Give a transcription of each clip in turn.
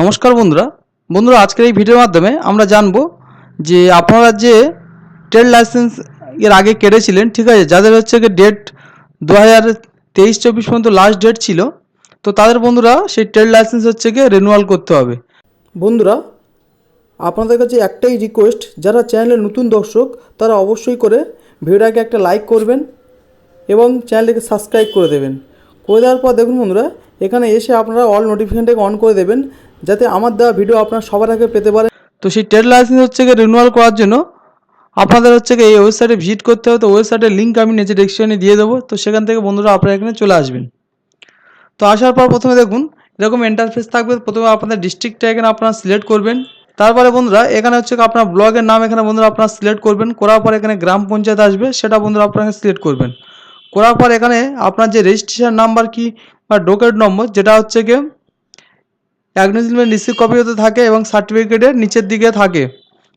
নমস্কার বন্ধুরা। বন্ধুরা, আজকের এই ভিডিওর মাধ্যমে আমরা জানব যে আপনারা যে ট্রেড লাইসেন্স এর আগে কেটেছিলেন, ঠিক আছে, যাদের হচ্ছে ডেট দু হাজার তেইশ চব্বিশ পর্যন্ত লাস্ট ডেট ছিল, তো তাদের বন্ধুরা সেই ট্রেড লাইসেন্স হচ্ছে গিয়ে রিনিউয়াল করতে হবে। বন্ধুরা, আপনাদের কাছে একটাই রিকোয়েস্ট যারা চ্যানেলের নতুন দর্শক, তারা অবশ্যই করে ভিডিওটাকে একটা লাইক করবেন এবং চ্যানেলটিকে সাবস্ক্রাইব করে দেবেন। করে দেওয়ার পর দেখুন বন্ধুরা, এখানে এসে আপনারা অল নোটিফিকেশনটাকে অন করে দেবেন যাতে আমার দেওয়া ভিডিও আপনারা সবার আগে পেতে পারেন। তো সেই ট্রেড লাইসেন্স হচ্ছে গিয়ে রিনিউয়াল করার জন্য। আপনাদের হচ্ছে গিয়ে এই ওয়েবসাইটে ভিজিট করতে হবে, তো ওয়েবসাইটের লিঙ্ক আমি নিচে ডিসক্রিপশনে দিয়ে দেবো। তো সেখান থেকে বন্ধুরা আপনারা এখানে চলে আসবেন। তো আসার পর প্রথমে দেখুন, এরকম ইন্টারফেস থাকবে, প্রথমে আপনাদের ডিস্ট্রিক্টটা এখানে আপনারা সিলেক্ট করবেন। তারপরে বন্ধুরা, এখানে হচ্ছে আপনার ব্লগের নাম এখানে বন্ধুরা আপনারা সিলেক্ট করবেন। করার পর এখানে গ্রাম পঞ্চায়েত আসবে, সেটা বন্ধুরা আপনারা সিলেক্ট করবেন। করার পর এখানে আপনার যে রেজিস্ট্রেশন নাম্বার কি বা ডোকেট নম্বর যেটা হচ্ছে গিয়ে অ্যাকনোলেজমেন্ট রিসিভ কপি হতে থাকে এবং সার্টিফিকেটের নিচের দিকে থাকে।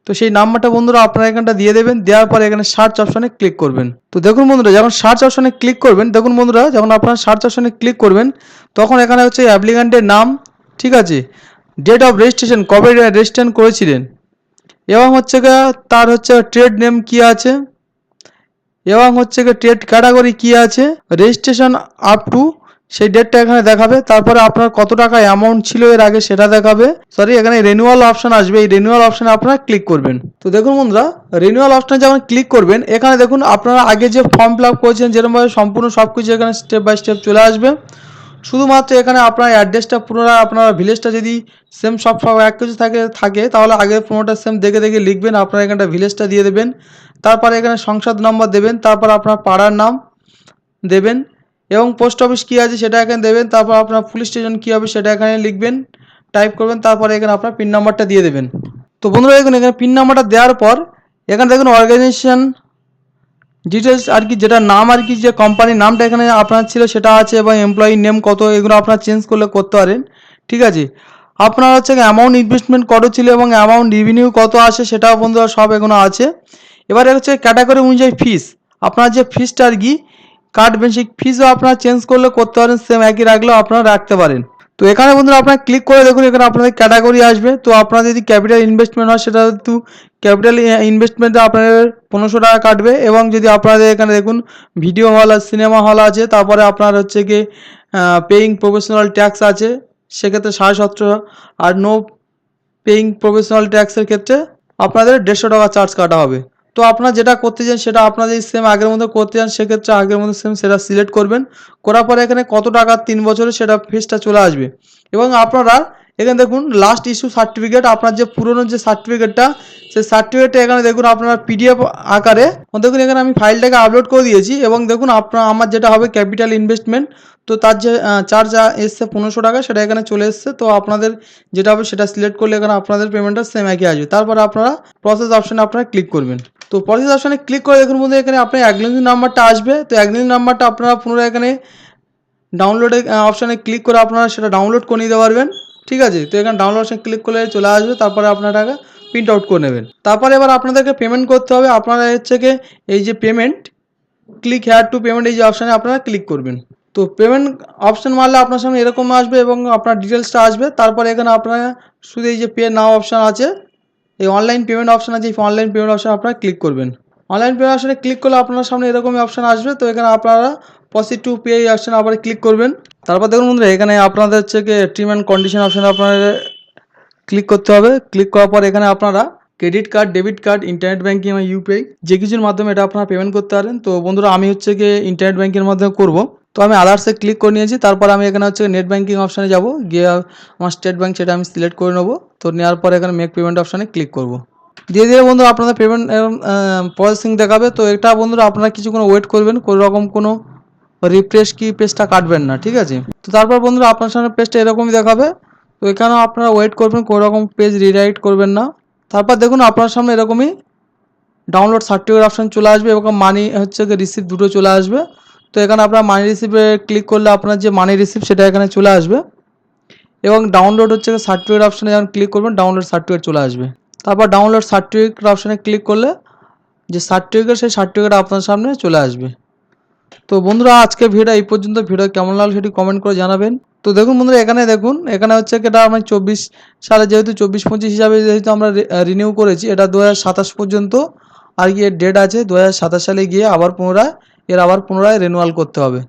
তো সেই নাম্বারটা বন্ধুরা আপনারা এখানটা দিয়ে দেবেন, দেওয়ার পরে এখানে সার্চ অপশনে ক্লিক করবেন। তো দেখুন বন্ধুরা, যখন সার্চ অপশনে ক্লিক করবেন, দেখুন বন্ধুরা, যখন আপনারা সার্চ অপশনে ক্লিক করবেন, তখন এখানে হচ্ছে অ্যাপ্লিকান্টের নাম, ঠিক আছে? ডেট অফ রেজিস্ট্রেশন কবে রেজিস্ট্রেশন করেছিলেন? এবং হচ্ছে তার হচ্ছে ট্রেড নেম কি আছে? এবং হচ্ছে গিয়ে ট্রেড ক্যাটাগরি কি আছে? রেজিস্ট্রেশন আপ টু সেই ডেটটা এখানে দেখাবে। তারপরে আপনার কত টাকা অ্যামাউন্ট ছিল এর আগে সেটা দেখাবে। সরি এখানে রিনিউয়াল অপশন আসবে। এই রিনিউয়াল অপশনে আপনারা ক্লিক করবেন। তো দেখুন বন্ধুরা রিনিউয়াল অপশনে যখন ক্লিক করবেন, এখানে দেখুন আপনারা আগে যে ফর্ম ফিল আপ করেছেন যেরকমভাবে সম্পূর্ণ সব কিছু এখানে স্টেপ বাই স্টেপ চলে আসবে। শুধুমাত্র এখানে আপনার অ্যাড্রেসটা পুনরায় আপনার ভিলেজটা যদি সেম সব সব এক কিছু থাকে থাকে, তাহলে আগের পুরোটা সেম দেখে দেখে লিখবেন, আপনার এখানটা ভিলেজটা দিয়ে দেবেন। তারপরে এখানে সংসদ নম্বর দেবেন, তারপর আপনার পাড়ার নাম দেবেন। এবং পোস্ট অফিস কী আছে সেটা এখানে দেবেন, তারপর আপনার পুলিশ স্টেশন কী হবে সেটা এখানে লিখবেন টাইপ করবেন, তারপরে এখানে আপনার পিন নাম্বারটা দিয়ে দেবেন। তো বন্ধুরা দেখুন, এখানে পিন নাম্বারটা দেওয়ার পর, এখানে দেখুন অর্গানাইজেশন ডিটেলস আর কি, যেটা নাম আর কি, যে কোম্পানির নামটা এখানে আপনার ছিল, সেটা আছে এবং এমপ্লয়ি নেম কত, এগুলো আপনার চেঞ্জ করলে করতে পারেন, ঠিক আছে? আপনার হচ্ছে অ্যামাউন্ট ইনভেস্টমেন্ট কত ছিল এবং অ্যামাউন্ট রিভিনিউ কত আসে সেটাও বন্ধুরা সব এগুলো আছে। এবারে হচ্ছে ক্যাটাগরি অনুযায়ী ফিস আপনার যে ফিসটা আর কি কাটবেন সেই ফিজও আপনারা চেঞ্জ করলে করতে পারেন সেম একই রাখলেও আপনারা রাখতে পারেন। তো এখানে বন্ধুরা আপনারা ক্লিক করে দেখুন, এখানে আপনাদের ক্যাটাগরি আসবে। তো আপনার যদি ক্যাপিটাল ইনভেস্টমেন্ট হয়, সেটা কিন্তু ক্যাপিটাল ইনভেস্টমেন্টে আপনাদের পনেরোশো টাকা কাটবে এবং যদি আপনাদের এখানে দেখুন ভিডিও হল আর সিনেমা হল আছে, তারপরে আপনার হচ্ছে কি পেইং প্রফেশনাল ট্যাক্স আছে, সেক্ষেত্রে সাড়ে সতেরো আর নো পেইং প্রফেশনাল ট্যাক্সের ক্ষেত্রে আপনাদের দেড়শো টাকা চার্জ কাটা হবে। তো আপনারা যেটা করতে চান সেটা আপনারা যদি সেম আগের মতো করতে চান, সেক্ষেত্রে আগের মতো সেম সেটা সিলেক্ট করবেন। করার পরে এখানে কত টাকা? তিন বছরে সেটা ফিসটা চলে আসবে। এবং আপনারা এখানে দেখুন লাস্ট ইস্যু সার্টিফিকেট আপনার যে পুরনো যে সার্টিফিকেটটা সেই সার্টিফিকেটটা এখানে দেখুন, আপনার পিডিএফ আকারে। দেখুন, এখানে আমি ফাইলটাকে আপলোড করে দিয়েছি। এবং দেখুন, আপনার, আমার যেটা হবে ক্যাপিটাল ইনভেস্টমেন্ট তো তার যে চার্জ এসছে পনেরোশো টাকা, সেটা এখানে চলে এসছে। তো আপনাদের যেটা হবে সেটা সিলেক্ট করলে এখানে আপনাদের পেমেন্টটা সেম একই আসবে। তারপরে আপনারা প্রসেস অপশানে আপনারা ক্লিক করবেন। তো প্রসেস অপশানে ক্লিক করে দেখুন বন্ধু এখানে আপনার অ্যাগলেন্সি নাম্বারটা আসবে। তো অ্যাগলেন্সি নাম্বারটা আপনারা পুনরায় এখানে ডাউনলোডে অপশানে ক্লিক করে আপনারা সেটা ডাউনলোড করে নিতে পারবেন। ঠিক আছে? তো এখানে ডাউনলোড অপশানে ক্লিক করলে চলে আসবে, তারপরে আপনার প্রিন্ট আউট করে নেবেন। তারপরে এবার আপনাদেরকে পেমেন্ট করতে হবে। আপনারা হচ্ছে কি এই যে payment click here to payment এই যে অপশানে আপনারা ক্লিক করবেন। তো পেমেন্ট অপশান মারলে আপনার সামনে এরকম আসবে এবং আপনার ডিটেলসটা আসবে। তারপরে এখানে আপনারা শুধু এই যে পে নাও অপশান আছে এই অনলাইন পেমেন্ট অপশান আছে, এই অনলাইন পেমেন্ট অপশান আপনারা ক্লিক করবেন। অনলাইন পেমেন্ট অপশানে ক্লিক করলে আপনার সামনে এরকমই অপশান আসবে, তো এখানে আপনারা প্রসিড টু পে এই অপশানে আবার ক্লিক করবেন। তারপর দেখুন বন্ধুরা, এখানে আপনাদের হচ্ছে টিম অ্যান্ড কন্ডিশন অপশানে আপনাদের ক্লিক করতে হবে। ক্লিক করার পর এখানে আপনারা credit card debit card internet banking এবং ইউপিআই যে কিছুর মাধ্যমে এটা আপনারা পেমেন্ট করতে পারেন। তো বন্ধুরা, আমি হচ্ছে গিয়ে ইন্টারনেট ব্যাঙ্কিংয়ের মাধ্যমে করব। তো আমি আদার্সে ক্লিক করে নিয়েছি, তারপর আমি এখানে হচ্ছে নেট ব্যাঙ্কিং অপশানে যাব, গিয়ে আমার স্টেট ব্যাঙ্ক সেটা আমি সিলেক্ট করে নেব, তো নেওয়ার পর এখানে মেক পেমেন্ট অপশানে ক্লিক করব। ধীরে ধীরে বন্ধুরা আপনাদের পেমেন্ট প্রসেসিং দেখাবে, তো এটা বন্ধুরা আপনারা কিছুক্ষণ ওয়েট করবেন কোনো রকম কোনো রিফ্রেশ কি পেজটা কাটবেন না, ঠিক আছে? তো তারপর বন্ধুরা আপনার সামনে পেজটা এরকমই দেখাবে, তো এখানেও আপনারা ওয়েট করবেন কোনো রকম পেজ রিরাইট করবেন না। তারপর দেখুন আপনার সামনে এরকমই ডাউনলোড সার্টিফিকেট অপশান চলে আসবে, এবং মানি হচ্ছে রিসিপ্ট দুটো চলে আসবে। তো এখানে আপনার মানি রিসিপ্টে ক্লিক করলে আপনার যে মানি রিসিপ্ট সেটা এখানে চলে আসবে। এবং ডাউনলোড হচ্ছে সার্টিফিকেট অপশানে যখন ক্লিক করবেন ডাউনলোড সার্টিফিকেট চলে আসবে। তারপর ডাউনলোড সার্টিফিকেট অপশানে ক্লিক করলে যে সার্টিফিকেট সেই সার্টিফিকেট আপনার সামনে চলে আসবে। তো বন্ধুরা, আজকে ভিডিও এই পর্যন্ত। ভিডিও কেমন লাগল সেটি কমেন্ট করে জানাবেন। তো দেখুন বন্ধুরা, এখানে দেখুন, এখানে হচ্ছে এটা আমার চব্বিশ সালে যেহেতু চব্বিশ পঁচিশ হিসাবে যেহেতু আমরা রিনিউ করেছি, এটা দু হাজার সাতাশ পর্যন্ত আর কি ডেট আছে। দু হাজার সাতাশ সালে গিয়ে আবার পুনরায় এর আবার পুনরায় রেনুয়াল করতে হবে।